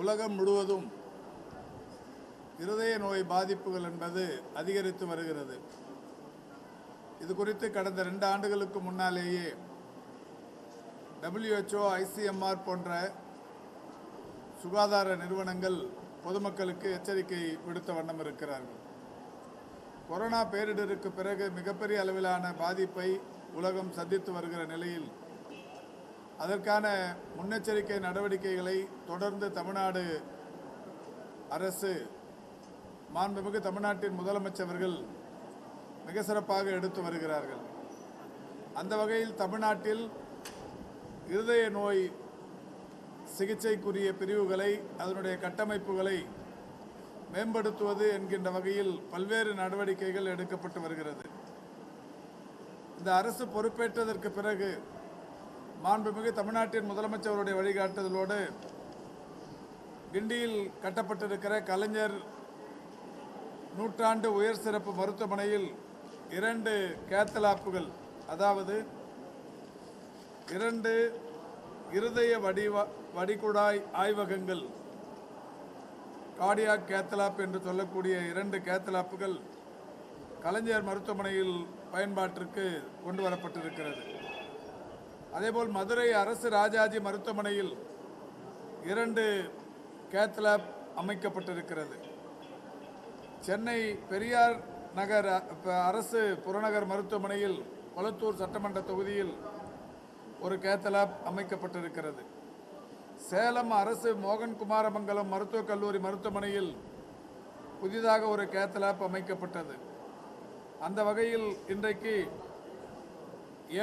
உலகம் முழுவதும் இருதய நோய் பாதிப்புகள் என்பது அதிகரித்து வருகிறது. இது குறித்து கடந்த ரெண்டு ஆண்டுகளுக்கு முன்னாலேயே டபிள்யூஹெச்ஓ ஐசிஎம்ஆர் போன்ற சுகாதார நிறுவனங்கள் பொதுமக்களுக்கு எச்சரிக்கை விடுத்த வண்ணம் இருக்கிறார்கள். கொரோனா பேரிடருக்கு பிறகு மிகப்பெரிய அளவிலான பாதிப்பை உலகம் சந்தித்து வருகிற நிலையில் அதற்கான முன்னெச்சரிக்கை நடவடிக்கைகளை தொடர்ந்து தமிழ்நாடு அரசு மாண்புமிகு தமிழ்நாட்டின் முதலமைச்சர்கள் மிக சிறப்பாக எடுத்து வருகிறார்கள். அந்த வகையில் தமிழ்நாட்டில் இருதய நோய் சிகிச்சைக்குரிய பிரிவுகளை அதனுடைய கட்டமைப்புகளை மேம்படுத்துவது என்கின்ற வகையில் பல்வேறு நடவடிக்கைகள் எடுக்கப்பட்டு வருகிறது. இந்த அரசு பொறுப்பேற்றதற்கு பிறகு மாண்புமிகு தமிழ்நாட்டின் முதலமைச்சருடைய வழிகாட்டுதலோடு கிண்டியில் கட்டப்பட்டிருக்கிற கலைஞர் நூற்றாண்டு உயர் சிறப்பு மருத்துவமனையில் இரண்டு கேத்தலாப்புகள் அதாவது இரண்டு இருதய வடிவ வடிகுடாய் ஆய்வகங்கள் கார்டியாக் கேத்தலாப் என்று சொல்லக்கூடிய இரண்டு கேத்தலாப்புகள் கலைஞர் மருத்துவமனையில் பயன்பாட்டிற்கு கொண்டு வரப்பட்டிருக்கிறது. அதேபோல் மதுரை அரசு ராஜாஜி மருத்துவமனையில் இரண்டு கேத்லாப் அமைக்கப்பட்டிருக்கிறது. சென்னை பெரியார் நகர் அரசு புறநகர் மருத்துவமனையில் கொளத்தூர் சட்டமன்ற தொகுதியில் ஒரு கேத்தலாப் அமைக்கப்பட்டிருக்கிறது. சேலம் அரசு மோகன் குமாரமங்கலம் மருத்துவக் கல்லூரி மருத்துவமனையில் புதிதாக ஒரு கேத்தலாப் அமைக்கப்பட்டது. அந்த வகையில் இன்றைக்கு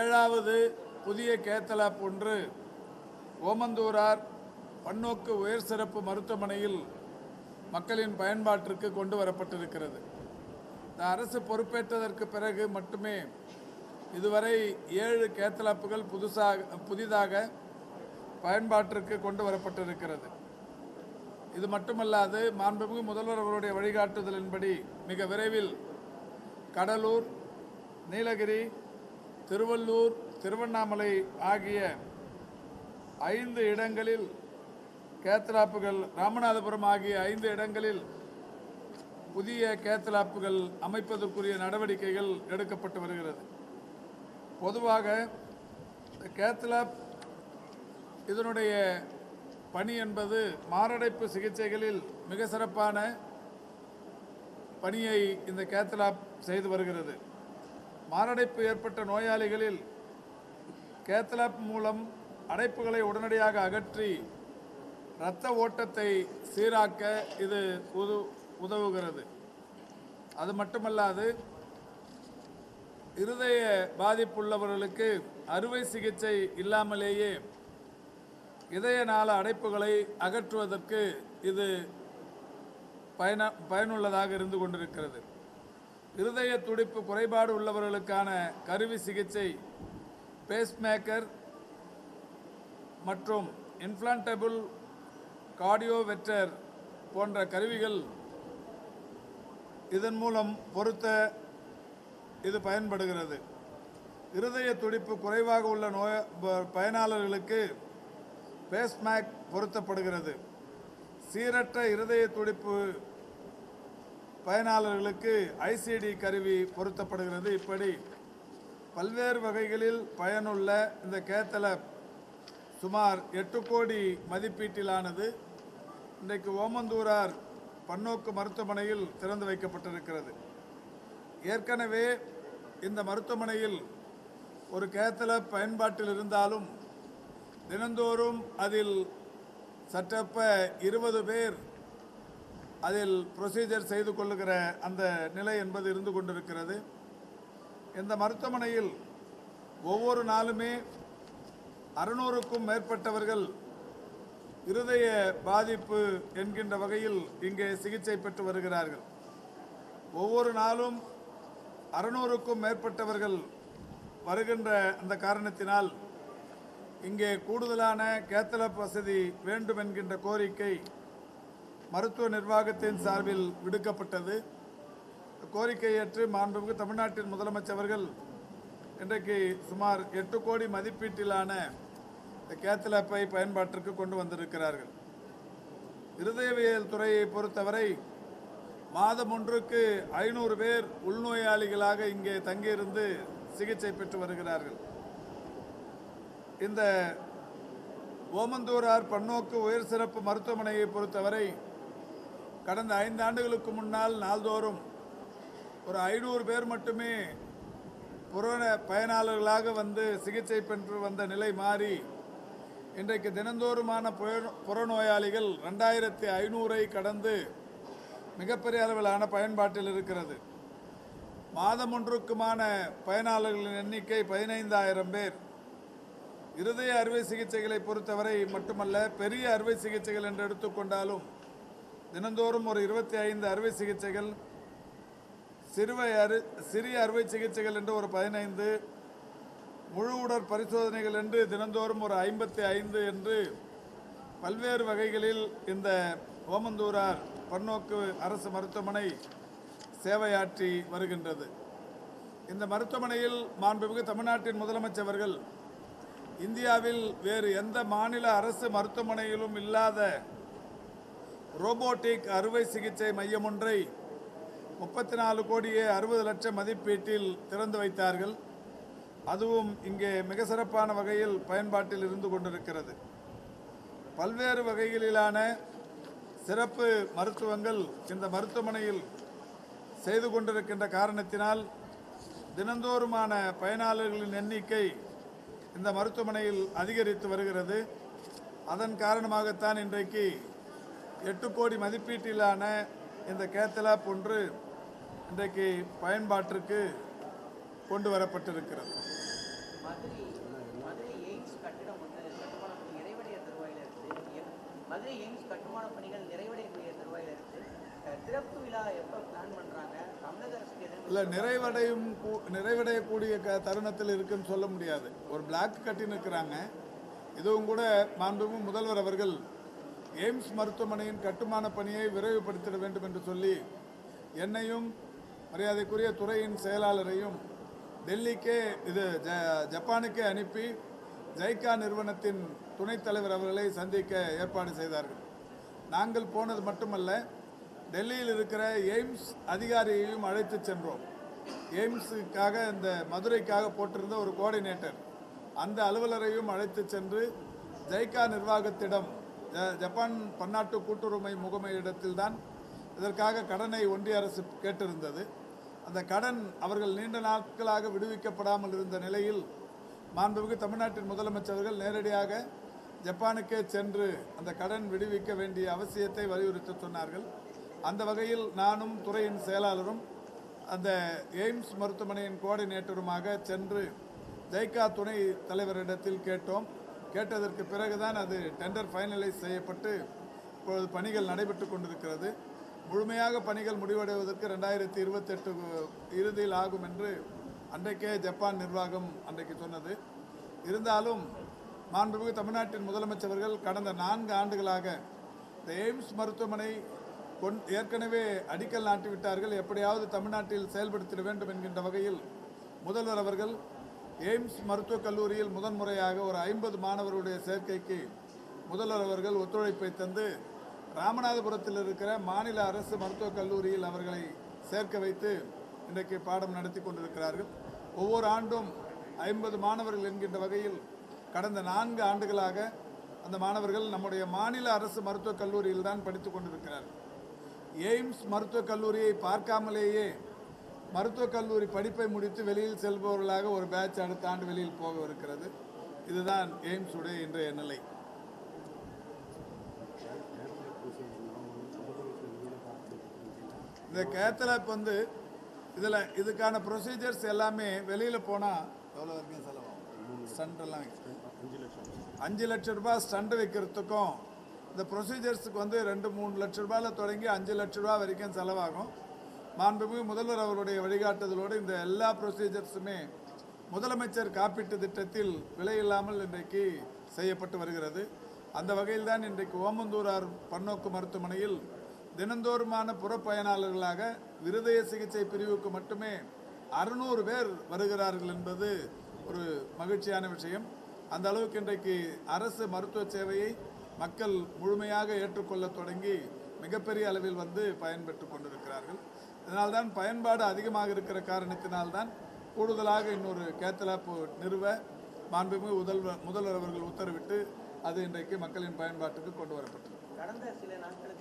ஏழாவது புதிய கேத்தலாப் ஒன்று. ஓமந்தூரார் பன்னோக்கு உயர் சிறப்பு மருத்துவமனையில் மக்களின் பயன்பாட்டிற்கு கொண்டு வரப்பட்டிருக்கிறது. இந்த அரசு பொறுப்பேற்றதற்கு பிறகு மட்டுமே இதுவரை ஏழு கேத்தலாப்புகள் புதுசாக புதிதாக பயன்பாட்டிற்கு கொண்டு வரப்பட்டிருக்கிறது. இது மட்டுமல்லாது மாண்புமிகு முதல்வர் அவருடைய வழிகாட்டுதலின்படி மிக விரைவில் கடலூர் நீலகிரி திருவள்ளூர் திருவண்ணாமலை ஆகிய ஐந்து இடங்களில் கேத்தலாப்புகள் ராமநாதபுரம் ஆகிய ஐந்து இடங்களில் புதிய கேத்தலாப்புகள் அமைப்பதற்குரிய நடவடிக்கைகள் எடுக்கப்பட்டு வருகிறது. பொதுவாக கேத்தலாப் இதனுடைய பணி என்பது மாரடைப்பு சிகிச்சைகளில் மிக சிறப்பான பணியை இந்த கேத்தலாப் செய்து வருகிறது. மாரடைப்பு ஏற்பட்ட நோயாளிகளில் கேத்லாப் மூலம் அடைப்புகளை உடனடியாக அகற்றி இரத்த ஓட்டத்தை சீராக்க இது உது உதவுகிறது. அது மட்டுமல்லாது இருதய பாதிப்புள்ளவர்களுக்கு அறுவை சிகிச்சை இல்லாமலேயே இதய நாள அடைப்புகளை அகற்றுவதற்கு இது பயன பயனுள்ளதாக இருந்து கொண்டிருக்கிறது. இருதய துடிப்பு குறைபாடு உள்ளவர்களுக்கான கருவி சிகிச்சை பேஸ்மேக்கர் மற்றும் இன்ஃப்ளான்டபிள் கார்டியோவெட்டர் போன்ற கருவிகள் இதன் மூலம் பொருத்த இது பயன்படுகிறது. இருதய துடிப்பு குறைவாக உள்ள நோய பயனாளர்களுக்கு பேஸ்மேக் பொருத்தப்படுகிறது. சீரற்ற இருதய துடிப்பு பயனாளர்களுக்கு ஐசிடி கருவி பொருத்தப்படுகிறது. இப்படி பல்வேறு வகைகளில் பயனுள்ள இந்த கேத்தல சுமார் எட்டு கோடி மதிப்பீட்டிலானது இன்றைக்கு ஓமந்தூரார் பன்னோக்கு மருத்துவமனையில் திறந்து வைக்கப்பட்டிருக்கிறது. ஏற்கனவே இந்த மருத்துவமனையில் ஒரு கேத்தல பயன்பாட்டில் இருந்தாலும் தினந்தோறும் அதில் சற்றப்ப இருபது பேர் அதில் ப்ரொசீஜர் செய்து கொள்ளுகிற அந்த நிலை என்பது இருந்து கொண்டிருக்கிறது. இந்த மருத்துவமனையில் ஒவ்வொரு நாளுமே அறுநூறுக்கும் மேற்பட்டவர்கள் இருதய பாதிப்பு என்கின்ற வகையில் இங்கே சிகிச்சை பெற்று வருகிறார்கள். ஒவ்வொரு நாளும் அறுநூறுக்கும் மேற்பட்டவர்கள் வருகின்ற அந்த காரணத்தினால் இங்கே கூடுதலான கேத்தலப் வசதி வேண்டும் என்கின்ற கோரிக்கை மருத்துவ நிர்வாகத்தின் சார்பில் விடுக்கப்பட்டது. கோரிக்கை ஏற்று மாண்புமிகு தமிழ்நாட்டின் முதலமைச்சர் அவர்கள் இன்றைக்கு சுமார் எட்டு கோடி மதிப்பீட்டிலான கேத்தலப்பை பயன்பாட்டிற்கு கொண்டு வந்திருக்கிறார்கள். இருதயவியல் துறையை பொறுத்தவரை மாதம் ஒன்றுக்கு ஐநூறு பேர் உள்நோயாளிகளாக இங்கே தங்கியிருந்து சிகிச்சை பெற்று வருகிறார்கள். இந்த ஓமந்தூரார் பன்னோக்கு உயர் சிறப்பு மருத்துவமனையை பொறுத்தவரை கடந்த ஐந்து ஆண்டுகளுக்கு முன்னால் நாள்தோறும் ஒரு ஐநூறு பேர் மட்டுமே புற பயனாளர்களாக வந்து சிகிச்சை பெற்று வந்த நிலை மாறி இன்றைக்கு தினந்தோறுமான புறநோயாளிகள் ரெண்டாயிரத்தி ஐநூறை கடந்து மிகப்பெரிய அளவிலான பயன்பாட்டில் இருக்கிறது. மாதம் ஒன்றுக்குமான பயனாளர்களின் எண்ணிக்கை பதினைந்தாயிரம் பேர். இருதய அறுவை சிகிச்சைகளை பொறுத்தவரை மட்டுமல்ல பெரிய அறுவை சிகிச்சைகள் என்று எடுத்துக்கொண்டாலும் தினந்தோறும் ஒரு இருபத்தி ஐந்து அறுவை சிகிச்சைகள் சிறுவை அறு சிறிய அறுவை சிகிச்சைகள் என்று ஒரு பதினைந்து முழு உடற் பரிசோதனைகள் என்று தினந்தோறும் ஒரு ஐம்பத்தி ஐந்து என்று பல்வேறு வகைகளில் இந்த ஓமந்தூரார் பன்னோக்கு அரசு மருத்துவமனை சேவையாற்றி வருகின்றது. இந்த மருத்துவமனையில் மாண்புமிகு தமிழ்நாட்டின் முதலமைச்சர்கள் இந்தியாவில் வேறு எந்த மாநில அரசு மருத்துவமனையிலும் இல்லாத ரோபோட்டிக் அறுவை சிகிச்சை மையம் ஒன்றை முப்பத்தி நாலு கோடியே அறுபது லட்சம் மதிப்பீட்டில் திறந்து வைத்தார்கள். அதுவும் இங்கே மிக சிறப்பான வகையில் பயன்பாட்டில் இருந்து கொண்டிருக்கிறது. பல்வேறு வகைகளிலான சிறப்பு மருத்துவங்கள் இந்த மருத்துவமனையில் செய்து கொண்டிருக்கின்ற காரணத்தினால் தினந்தோறுமான பயனாளர்களின் எண்ணிக்கை இந்த மருத்துவமனையில் அதிகரித்து வருகிறது. அதன் காரணமாகத்தான் இன்றைக்கு எட்டு கோடி மதிப்பீட்டிலான இந்த கேத்தலாப் ஒன்று இன்றைக்கு பயன்பாட்டிற்கு கொண்டு வரப்பட்டிருக்கிறது. மதுரை எய்ம்ஸ் கட்டுமான பணிகள் நிறைவடையக்கூடிய தருவாயில் இருக்கு. அஹ் திறப்பு விழா எப்போ பிளான் பண்றாங்க? தமிழக அரசுக்கு எதுவும் இல்லை நிறைவடையும் நிறைவடையக்கூடிய க தருணத்தில் இருக்குன்னு சொல்ல முடியாது. ஒரு பிளாக் கட்டி நிற்கிறாங்க இதுவும் கூட மாண்புமிகு முதல்வர் அவர்கள் எய்ம்ஸ் மருத்துவமனையின் கட்டுமான பணியை விரைவுபடுத்திட வேண்டும் என்று சொல்லி என்னையும் மரியாதைக்குரிய துறையின் செயலாளரையும் டெல்லிக்கே இது ஜ ஜப்பானுக்கே அனுப்பி ஜைகா நிறுவனத்தின் துணைத் தலைவர் அவர்களை சந்திக்க ஏற்பாடு செய்தார்கள். நாங்கள் போனது மட்டுமல்ல டெல்லியில் இருக்கிற எய்ம்ஸ் அதிகாரியையும் அழைத்து சென்றோம். எய்ம்ஸுக்காக இந்த மதுரைக்காக போட்டிருந்த ஒரு கோஆர்டினேட்டர் அந்த அலுவலரையும் அழைத்து சென்று ஜைகா நிர்வாகத்திடம் ஜ- ஜப்பான் பன்னாட்டு கூட்டுரிமை முகமையிடத்தில்தான் இதற்காக கடனை ஒன்றிய அரசு கேட்டிருந்தது. அந்த கடன் அவர்கள் நீண்ட நாட்களாக விடுவிக்கப்படாமல் இருந்த நிலையில் மாண்புமிகு தமிழ்நாட்டின் முதலமைச்சர்கள் நேரடியாக ஜப்பானுக்கே சென்று அந்த கடன் விடுவிக்க வேண்டிய அவசியத்தை வலியுறுத்தி சொன்னார்கள். அந்த வகையில் நானும் துறையின் செயலாளரும் அந்த எய்ம்ஸ் மருத்துவமனையின் கோஆர்டினேட்டருமாக சென்று ஜெய்கா துணை தலைவரிடத்தில் கேட்டோம். கேட்டதற்கு பிறகுதான் அது டெண்டர் ஃபைனலைஸ் செய்யப்பட்டு இப்பொழுது பணிகள் நடைபெற்று கொண்டிருக்கிறது. முழுமையாக பணிகள் முடிவடைவதற்கு ரெண்டாயிரத்தி இருபத்தெட்டு இறுதியில் ஆகும் என்று அன்றைக்கே ஜப்பான் நிர்வாகம் அன்றைக்கு சொன்னது. இருந்தாலும் மாண்புமிகு தமிழ்நாட்டின் முதலமைச்சர்கள் கடந்த நான்கு ஆண்டுகளாக இந்த எய்ம்ஸ் மருத்துவமனை கொண் ஏற்கனவே அடிக்கல் நாட்டி விட்டார்கள் எப்படியாவது தமிழ்நாட்டில் செயல்படுத்திட வேண்டும் என்கின்ற வகையில் முதல்வர் அவர்கள் எய்ம்ஸ் மருத்துவக் கல்லூரியில் முதன்முறையாக ஒரு ஐம்பது மாணவர்களுடைய சேர்க்கைக்கு முதல்வர் அவர்கள் ஒத்துழைப்பை தந்து ராமநாதபுரத்தில் இருக்கிற மாநில அரசு மருத்துவக் கல்லூரியில் அவர்களை சேர்க்க வைத்து இன்றைக்கு பாடம் நடத்தி கொண்டிருக்கிறார்கள். ஒவ்வொரு ஆண்டும் ஐம்பது மாணவர்கள் என்கின்ற வகையில் கடந்த நான்கு ஆண்டுகளாக அந்த மாணவர்கள் நம்முடைய மாநில அரசு மருத்துவக் கல்லூரியில் தான் படித்துக் கொண்டிருக்கிறார்கள். எய்ம்ஸ் மருத்துவக் கல்லூரியை பார்க்காமலேயே மருத்துவக் கல்லூரி படிப்பை முடித்து வெளியில் செல்பவர்களாக ஒரு பேட்ச் அடுத்த ஆண்டு வெளியில் போக இருக்கிறது இதுதான் எய்ம்ஸ் உடைய இன்றைய நிலை. இந்த கேத்தலாப் வந்து இதில் இதுக்கான ப்ரொசீஜர்ஸ் எல்லாமே வெளியில் போனால் எவ்வளோ வரைக்கும் செலவாகும்? ஸ்டண்ட் எல்லாம் வைக்க- அஞ்சு லட்ச ரூபாய் ஸ்டண்ட் வைக்கிறதுக்கும் இந்த ப்ரொசீஜர்ஸுக்கு வந்து ரெண்டு மூணு லட்ச ரூபாயில் தொடங்கி அஞ்சு லட்ச ரூபா வரைக்கும் செலவாகும். மாண்புமிகு முதல்வர் அவருடைய வழிகாட்டுதலோடு இந்த எல்லா ப்ரொசீஜர்ஸுமே முதலமைச்சர் காப்பீட்டு திட்டத்தில் விலையில்லாமல் இன்றைக்கு செய்யப்பட்டு வருகிறது. அந்த வகையில் தான் இன்றைக்கு ஓமந்தூரார் பன்னோக்கு மருத்துவமனையில் தினந்தோறுமான புறப்பயனாளர்களாக இருதய சிகிச்சை பிரிவுக்கு மட்டுமே அறுநூறு பேர் வருகிறார்கள் என்பது ஒரு மகிழ்ச்சியான விஷயம். அந்த அளவுக்கு இன்றைக்கு அரசு மருத்துவ சேவையை மக்கள் முழுமையாக ஏற்றுக்கொள்ள தொடங்கி மிகப்பெரிய அளவில் வந்து பயன்பெற்று கொண்டிருக்கிறார்கள். இதனால்தான் பயன்பாடு அதிகமாக இருக்கிற காரணத்தினால்தான் கூடுதலாக இன்னொரு கேத்தலாப் நிறுவ மாண்புமிகு முதல்வர் முதல்வர் அவர்கள் உத்தரவிட்டு அது இன்றைக்கு மக்களின் பயன்பாட்டுக்கு கொண்டு வரப்பட்டது கடந்த சில நாட்களுக்கு